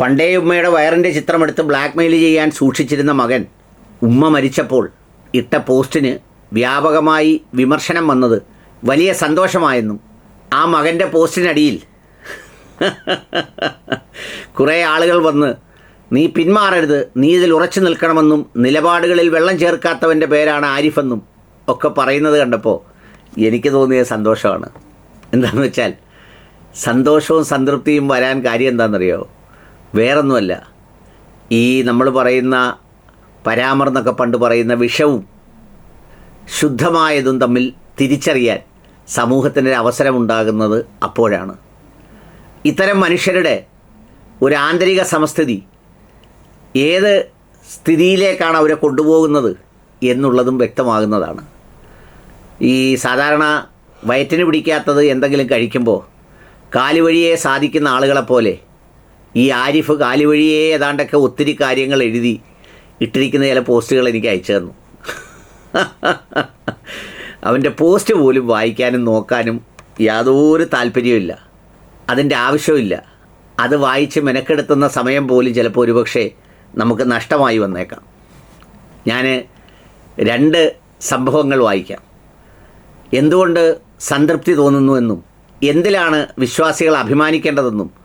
പണ്ടേ ഉമ്മയുടെ വയറിന്റെ ചിത്രമെടുത്ത് ബ്ലാക്ക്മെയിൽ ചെയ്യാൻ സൂക്ഷിച്ചിരുന്ന മകൻ ഉമ്മ മരിച്ചപ്പോൾ ഇട്ട പോസ്റ്റിന് വ്യാപകമായി വിമർശനം വന്നത് വലിയ സന്തോഷമായെന്നും ആ മകന്റെ പോസ്റ്റിനടിയിൽ കുറേ ആളുകൾ വന്ന് നീ പിന്മാറരുത് നീ ഇതിൽ ഉറച്ചു നിൽക്കണമെന്നും നിലപാടുകളിൽ വെള്ളം ചേർക്കാത്തവന്റെ പേരാണ് ആരിഫെന്നും ഒക്കെ പറയുന്നത് കണ്ടപ്പോൾ എനിക്ക് തോന്നിയ സന്തോഷമാണ്. എന്താണെന്ന് വെച്ചാൽ സന്തോഷവും സംതൃപ്തിയും വരാൻ കാര്യം എന്താണെന്നറിയോ? വേറൊന്നുമല്ല. ഈ നമ്മൾ പറയുന്ന പരാമർന്നൊക്കെ പണ്ട് പറയുന്ന വിഷവും ശുദ്ധമായതും തമ്മിൽ തിരിച്ചറിയാൻ സമൂഹത്തിനൊരു അവസരമുണ്ടാകുന്നത് അപ്പോഴാണ്. ഇത്തരം മനുഷ്യരുടെ ഒരു ആന്തരിക സമസ്ഥിതി ഏത് സ്ഥിതിയിലേക്കാണ് അവരെ കൊണ്ടുപോകുന്നത് എന്നുള്ളതും വ്യക്തമാകുന്നതാണ്. ഈ സാധാരണ വയറ്റിന് പിടിക്കാത്തത് എന്തെങ്കിലും കഴിക്കുമ്പോൾ കാലുവഴിയെ സാധിക്കുന്ന ആളുകളെപ്പോലെ ഈ ആരിഫ് കാലുവഴിയെ ഏതാണ്ടൊക്കെ ഒത്തിരി കാര്യങ്ങൾ എഴുതി ഇട്ടിരിക്കുന്ന ചില പോസ്റ്റുകൾ എനിക്ക് അയച്ചു തന്നു. അവന്റെ പോസ്റ്റ് പോലും വായിക്കാനും നോക്കാനും യാതൊരു താല്പര്യമില്ല അതിന്റെ ആവശ്യമില്ല അത് വായിച്ച് മെനക്കെടുത്തുന്ന സമയം പോലും ചിലപ്പോൾ ഒരുപക്ഷെ നമുക്ക് നഷ്ടമായി വന്നേക്കാം. ഞാൻ രണ്ട് സംഭവങ്ങൾ വായിക്കാം. എന്തുകൊണ്ട് സംതൃപ്തി തോന്നുന്നു എന്നും എന്തിലാണ് വിശ്വാസികൾ അഭിമാനിക്കേണ്ടതെന്നും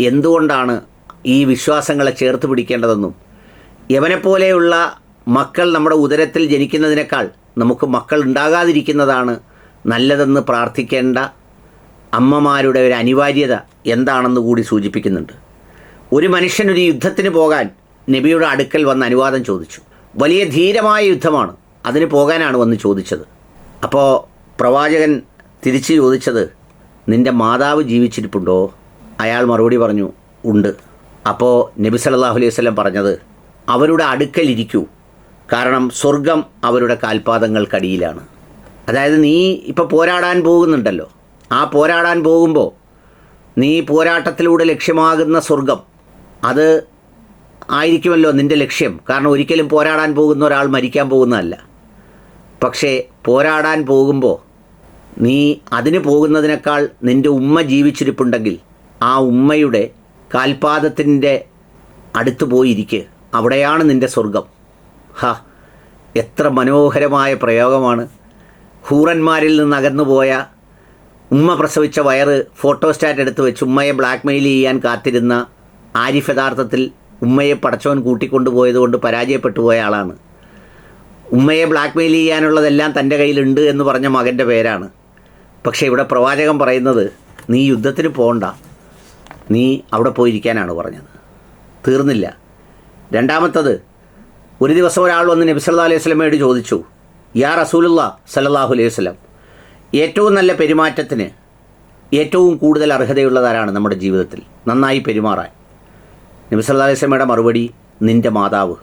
എന്തുകൊണ്ടാണ് ഈ വിശ്വാസങ്ങളെ ചേർത്ത് പിടിക്കേണ്ടതെന്നും യവനെപ്പോലെയുള്ള മക്കൾ നമ്മുടെ ഉദരത്തിൽ ജനിക്കുന്നതിനേക്കാൾ നമുക്ക് മക്കൾ ഉണ്ടാകാതിരിക്കുന്നതാണ് നല്ലതെന്ന് പ്രാർത്ഥിക്കേണ്ട അമ്മമാരുടെ ഒരു അനിവാര്യത എന്താണെന്ന് കൂടി സൂചിപ്പിക്കുന്നുണ്ട്. ഒരു മനുഷ്യൻ ഒരു യുദ്ധത്തിന് പോകാൻ നബിയുടെ അടുക്കൽ വന്ന് അനുവാദം ചോദിച്ചു. വലിയ ധീരമായ യുദ്ധമാണ് അതിന് പോകാനാണ് വന്ന് ചോദിച്ചത്. അപ്പോൾ പ്രവാചകൻ തിരിച്ചു ചോദിച്ചത് നിന്റെ മാതാവ് ജീവിച്ചിരിപ്പുണ്ടോ? അയാൾ മറുപടി പറഞ്ഞു ഉണ്ട്. അപ്പോൾ നബി സല്ലല്ലാഹു അലൈഹി വല്ലം പറഞ്ഞത് അവരുടെ അടുക്കലിരിക്കൂ കാരണം സ്വർഗം അവരുടെ കാൽപാദങ്ങൾക്കടിയിലാണ്. അതായത് നീ ഇപ്പോൾ പോരാടാൻ പോകുന്നുണ്ടല്ലോ. ആ പോരാടാൻ പോകുമ്പോൾ നീ പോരാട്ടത്തിലൂടെ ലക്ഷ്യമാകുന്ന സ്വർഗം അത് ആയിരിക്കുമല്ലോ നിന്റെ ലക്ഷ്യം. കാരണം ഒരിക്കലും പോരാടാൻ പോകുന്ന ഒരാൾ മരിക്കാൻ പോകുന്നതല്ല. പക്ഷേ പോരാടാൻ പോകുമ്പോൾ നീ അതിന് പോകുന്നതിനേക്കാൾ നിന്റെ ഉമ്മ ജീവിച്ചിരിപ്പുണ്ടെങ്കിൽ ആ ഉമ്മയുടെ കാൽപാദത്തിന്റെ അടുത്ത് പോയിരിക്കെ. അവിടെയാണ് നിന്റെ സ്വർഗം ഹ എത്ര മനോഹരമായ പ്രയോഗമാണ്. ഹൂറന്മാരിൽ നിന്ന് അകന്നുപോയ ഉമ്മ പ്രസവിച്ച വയറ് ഫോട്ടോസ്റ്റാറ്റ് എടുത്ത് വെച്ച് ഉമ്മയെ ബ്ലാക്ക്മെയിൽ ചെയ്യാൻ കാത്തിരുന്ന ആരിഫ് യഥാർത്ഥത്തിൽ ഉമ്മയെ പടച്ചവൻ കൂട്ടിക്കൊണ്ടുപോയത് കൊണ്ട് പരാജയപ്പെട്ടു പോയ ആളാണ്. ഉമ്മയെ ബ്ലാക്ക്മെയിൽ ചെയ്യാനുള്ളതെല്ലാം തന്റെ കയ്യിലുണ്ട് എന്ന് പറഞ്ഞ മകന്റെ പേരാണ്. പക്ഷേ ഇവിടെ പ്രവാചകൻ പറയുന്നത് നീ യുദ്ധത്തിന് പോകണ്ട നീ അവിടെ പോയിരിക്കാനാണ് പറഞ്ഞത്. തീർന്നില്ല. രണ്ടാമത്തത് ഒരു ദിവസം ഒരാൾ വന്ന് നബി സല്ലാ അലൈഹി സ്വലമയോട് ചോദിച്ചു യാ റസൂലുള്ള സല്ലല്ലാഹു അലൈഹി വസല്ലം ഏറ്റവും നല്ല പെരുമാറ്റത്തിന് ഏറ്റവും കൂടുതൽ അർഹതയുള്ളതാരാണ് നമ്മുടെ ജീവിതത്തിൽ? നന്നായി പെരുമാറാൻ. നബി സല്ലാ അലൈഹി സ്വലമയുടെ മറുപടി നിന്റെ മാതാവ്.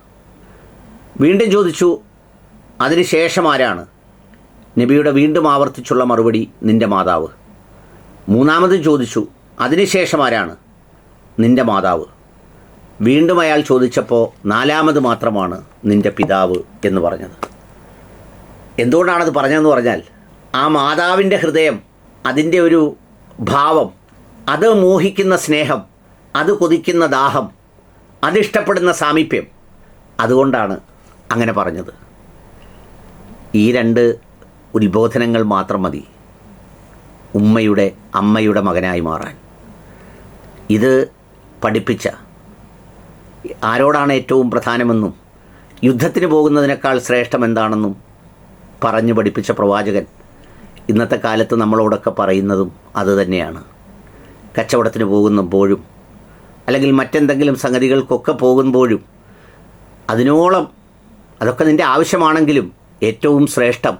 വീണ്ടും ചോദിച്ചു അതിനുശേഷം ആരാണ്? നബിയുടെ വീണ്ടും ആവർത്തിച്ചുള്ള മറുപടി നിന്റെ മാതാവ്. മൂന്നാമതും ചോദിച്ചു അതിനുശേഷം ആരാണ്? നിന്റെ മാതാവ്. വീണ്ടും അയാൾ ചോദിച്ചപ്പോൾ നാലാമത് മാത്രമാണ് നിന്റെ പിതാവ് എന്ന് പറഞ്ഞത്. എന്തുകൊണ്ടാണത് പറഞ്ഞതെന്ന് പറഞ്ഞാൽ ആ മാതാവിന്റെ ഹൃദയം അതിന്റെ ഒരു ഭാവം അത് മോഹിക്കുന്ന സ്നേഹം അത് കൊതിക്കുന്ന ദാഹം അതിഷ്ടപ്പെടുന്ന സാമീപ്യം അതുകൊണ്ടാണ് അങ്ങനെ പറഞ്ഞത്. ഈ രണ്ട് ഉത്ബോധനങ്ങൾ മാത്രം മതി. ഉമ്മയുടെ അമ്മയുടെ മകനായി മാറാൻ. ഇത് പഠിപ്പിച്ച ആരോടാണ് ഏറ്റവും പ്രധാനമെന്നും യുദ്ധത്തിന് പോകുന്നതിനേക്കാൾ ശ്രേഷ്ഠം എന്താണെന്നും പറഞ്ഞു പഠിപ്പിച്ച പ്രവാചകൻ ഇന്നത്തെ കാലത്ത് നമ്മളോടൊക്കെ പറയുന്നതും അതുതന്നെയാണ് കച്ചവടത്തിന് പോകുമ്പോഴും അല്ലെങ്കിൽ മറ്റെന്തെങ്കിലും സംഗതികൾക്കൊക്കെ പോകുമ്പോഴും അതിനോളം അതൊക്കെ നിന്റെ ആവശ്യമാണെങ്കിലും ഏറ്റവും ശ്രേഷ്ഠം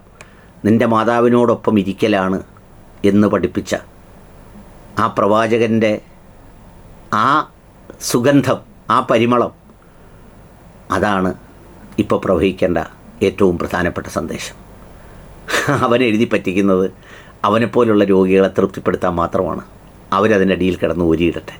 നിന്റെ മാതാവിനോടൊപ്പം ഇരിക്കലാണ് എന്ന് പഠിപ്പിച്ച ആ പ്രവാചകന്റെ ആ സുഗന്ധം ആ പരിമളം അതാണ് ഇപ്പോൾ പ്രവഹിക്കേണ്ട ഏറ്റവും പ്രധാനപ്പെട്ട സന്ദേശം. അവൻ എഴുതി പറ്റിക്കുന്നത് അവനെപ്പോലുള്ള രോഗികളെ തൃപ്തിപ്പെടുത്താൻ മാത്രമാണ്. അവരതിന്റെ അടിയിൽ കിടന്ന് ഊരിയിടട്ടെ.